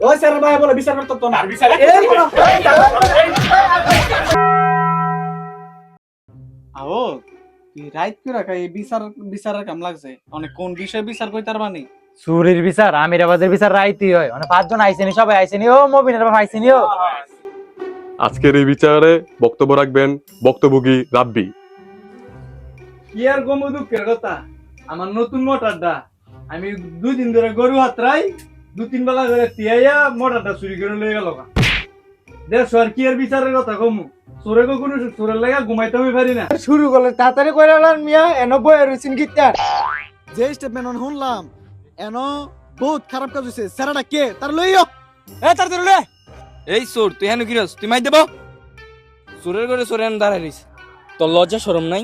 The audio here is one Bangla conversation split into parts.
ওই স্যার ভাই বলে বিচার করতে তো না। তার বিচারে এই বলো। আও তুই রাইট করে রাখা এই বিচার বিচারের কাম লাগছে। অনেক কোন বিষয়ে বিচার কই তার মানে বিচার আমিরাবাদের বিচার রাইতি হয়। মানে পাঁচজন আইসেনি সবাই আইসেনি ও মবিনের বাবা আইসেনি ও। আজকের এই বিচারে বক্তব্য রাখবেন বক্তব্যী রাব্বি। কি আর গমু দুঃখের কথা? আমার নতুন মোটরটা। আমি দুই দিন ধরে গরু হাতরাই দু তিন বেলা ধরে তিয়াইয়া মোটরটা চুরি করে লয়ে গেল দেড়শো আর কি আর বিচারের কথা গমু চোরে গো কোনো চোরের লাগা ঘুমাইতে আমি পারি না। শুরু করলে তাড়াতাড়ি করে আলার মিয়া এন বয়ে রয়েছেন গীতা। যে স্টেটমেন্ট শুনলাম এন বহুত খারাপ কাজ হয়েছে স্যারাটা কে? তার লইও এ তাড়াতাড়ি রে এই সোর তুই হেন কিরস? তুই মাই দেব? সোরের করে সোরে এনে দাঁড়াই রইস তোর লজ্জা শরম নাই?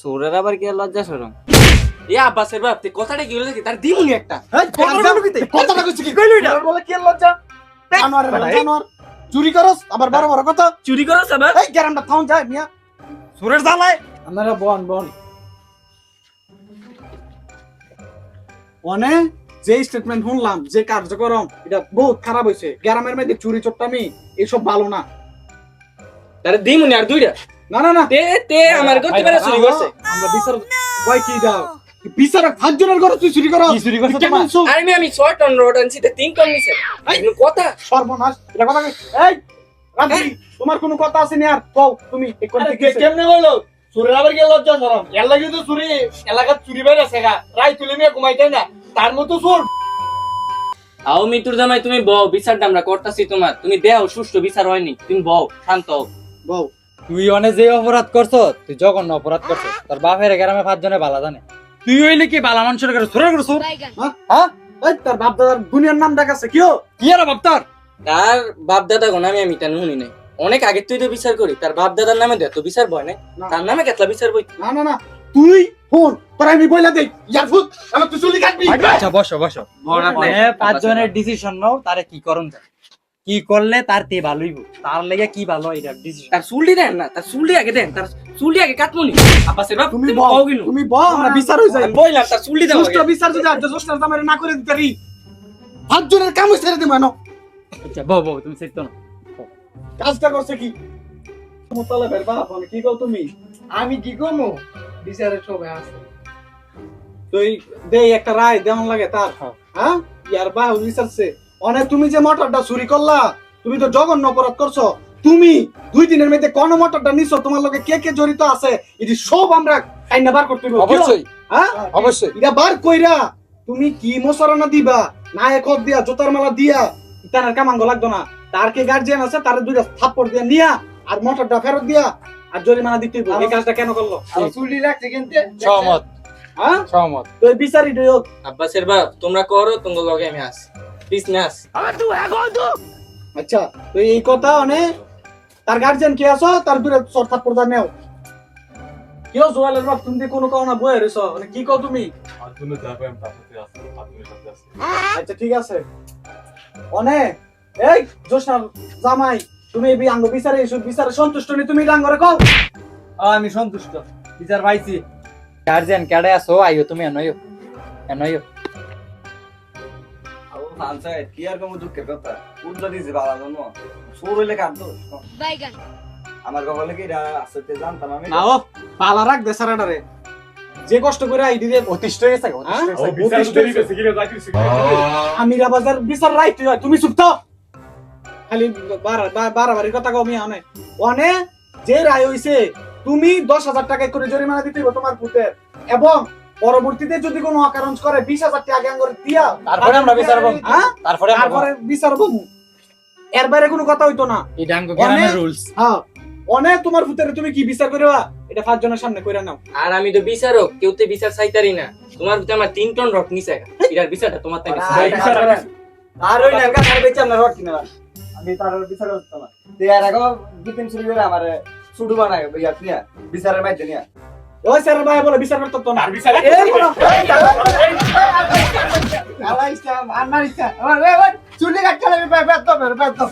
সোরের আবার কি লজ্জা শরম এ আব্বাসের বাপ তুই কথাটা কি বলে তার দিমুনি একটা। কথাটা কইছি কি? কইলো এটা? বলে কি লজ্জা? জানোয়ার জানোয়ার চুরি করস আবার বড় বড় কথা। চুরি করস আবার? এই গ্যারামটা থাউন যায় মিয়া। আপনারা বন বন। অনে যে স্টেটমেন্ট শুনলাম যে কার্যক্রম এটা বহুত খারাপ হয়েছে গ্রামের মধ্যে চুরি চট্টামি এসব ভালো না। তার দিমুনি আর দুইটা? না না না। তে তে আমার করতে পারে চুরি করছে। আমরা বিচার কয় কি দাও? বিচার পাঁচজনের ঘরে তুই চুরি করো চুরি করছে কেমন? আরে আমি টন রোড আনছি তে টন নিছে। এগুলো কথা? সর্বনাশ। এটা কথা এই রাজি তোমার কোনো কথা আছে নি আর? কও তুমি এই কোন থেকে? কেমনে চুরের আবার গেল লজ্জা এর লাগি তো চুরি এলাকার চুরি রাই তুলে নিয়ে ঘুমাইতে না? তার মতো চোর। আও মিতুর জামাই তুমি বও বিচারটা আমরা করতাছি তোমার। তুমি দেও সুষ্ঠু বিচার হয়নি। তুমি বও শান্ত হও। বউ। তুই অনেক যে অপরাধ করছ তুই জঘন্য অপরাধ করছ। তোর বাপের গ্রামে পাঁচজনে ভালো জানে। তুই হইলে কি বালা মানুষের করে সুরের করে সুর হ্যাঁ? এই তোর বাপ দাদার দুনিয়ার নাম ডাকাছে কিও? কি আর বাপ তোর? তার বাপ দাদা কোন আমি আমি তার শুনি নাই। অনেক আগে তুই তো বিচার করি তার বাপ দাদার নামে দে তো বিচার বয় নাই। তার নামে কেতলা বিচার বই না না না। তুই ফোন তোর আমি বইলা দেই। ইয়ার ফুট আমার তুই চুলি কাটবি। আচ্ছা বসো বসো। মানে পাঁচজনের ডিসিশন নাও তারে কি করণ যায়। কি করলে তার তে ভালো হইব? তার লেগে কি ভালো এটা ডিসিশন তার চুলটি দেন না তার চুলটি আগে দেন তার চুলটি আগে কাটমুনি। আব্বাসের বাপ তুমি বল তুমি বল আমরা বিচার হই যাই। আমি বললাম তার চুলটি দাও সুষ্ঠু বিচার যদি আজ জোস্টার দামারে না করে দিতে রি পাঁচজনের কাম ছেড়ে দিই মানো আচ্ছা বউ বউ তুমি সেট না কাজটা করছে কি? মোতালে বের বাপ আমি কি কও তুমি? আমি কি কমু? বিচারের সবাই আছে। তুই দেই একটা রায় দেমন লাগে তার। হ্যাঁ। হ্যাঁ? ইয়ার বা বিচারছে। অনেক তুমি যে মোটরটা চুরি করলা তুমি তো জঘন্য অপরাধ করছ। তুমি দুই দিনের মধ্যে কোন মোটরটা নিছো? তোমার লগে কে কে জড়িত আছে? এটি সব আমরা আইনা বার করতে হইব। অবশ্যই। হ্যাঁ? অবশ্যই। এটা বার কইরা তুমি কি মশরানা দিবা? না এক দিয়া জোতার মালা দিয়া ইতানের কামাঙ্গ লাগতো না। তার কে গার্জিয়ান আছে? তার দুইটা থাপ্পড় দিয়া নিয়া আর মোটরটা ফেরত দিয়া আর জরিমানা দিতে হইব। এই কাজটা কেন করল? চুলটি রাখতে কিনতে। সহমত। হ্যাঁ? সহমত। তো বিচারি দিও আব্বাসের বাপ তোমরা করো তোমার লগে আমি আস প্লিজ না আস আচ্ছা তো এই কথা অনে তার গার্জিয়ান কে আছো তার দূরে সর থাপ্পড় দা নেও। কিও জোয়ালের বাপ তুমি কোনো না বয়ে রেছো মানে কি কও তুমি? যাবে আমি তার সাথে সাথে আচ্ছা ঠিক আছে। অনে এই জোসার জামাই তুমি এই আঙ্গ বিচারে এসো বিচারে সন্তুষ্ট নি তুমি ডাঙ্গরে কও। আমি সন্তুষ্ট। বিচার পাইছি। গার্জিয়ান কেডে আছো? আইও তুমি এনইও। এনইও কি আর কোনো দুঃখের কথা? উল্টা দিয়েছে বাবা জন্ম সোর হইলে কাঁদতো বাইগান। আমার কপালে কি এটা আসতে জানতাম আমি? না ও পালা রাখ দে সারাটারে যে কষ্ট করে আই দিলে অতিষ্ঠ হয়ে গেছে হ্যাঁ? ও বিচার তো দেরি হয়েছে কি রে চাকরি শিখে আমিরা বাজার বিচার রাইট তুমি চুপ থাও। খালি বাড়াবাড়ি কথা আমি আনে। অনে যে রায় হইছে তুমি দশ হাজার টাকা করে জরিমানা দিতে তোমার পুতের। এবং পরবর্তীতে যদি কোনো অকারণ করে বিশ হাজার টাকা আগে করে দিয়া তারপরে আমরা বিচার পাবো। হ্যাঁ? তারপরে তারপরে বিচার পাবো এর বাইরে কোনো কথা হইতো না। এই ডাঙ্গ গ্রামের রুলস হ্যাঁ। অনেক তোমার পুতের তুমি কি বিচার করবা? এটা পাঁচ জনের সামনে কইরা নাও। আর আমি তো বিচারক কেউ তো বিচার চাইতারি না। তোমার ভিতরে আমার তিন টন রক নিছে এটার বিচারটা তোমার করেন। আর ওই নাকা তার বেচে আমরা রট কিনা আমি তার বিচার করতাম না। তে আর আগে বিপিন চুরি করে আমার ছুটু বানায় নিয়া বিচারের মাইতে নিয়া ওই স্যার ভাই বলে বিচার করতে তো না। বিচারে এই আল্লাহ ইসলাম আন্নার ইচ্ছা আমার ওই ওই চুলি কাটতে তো পেট তো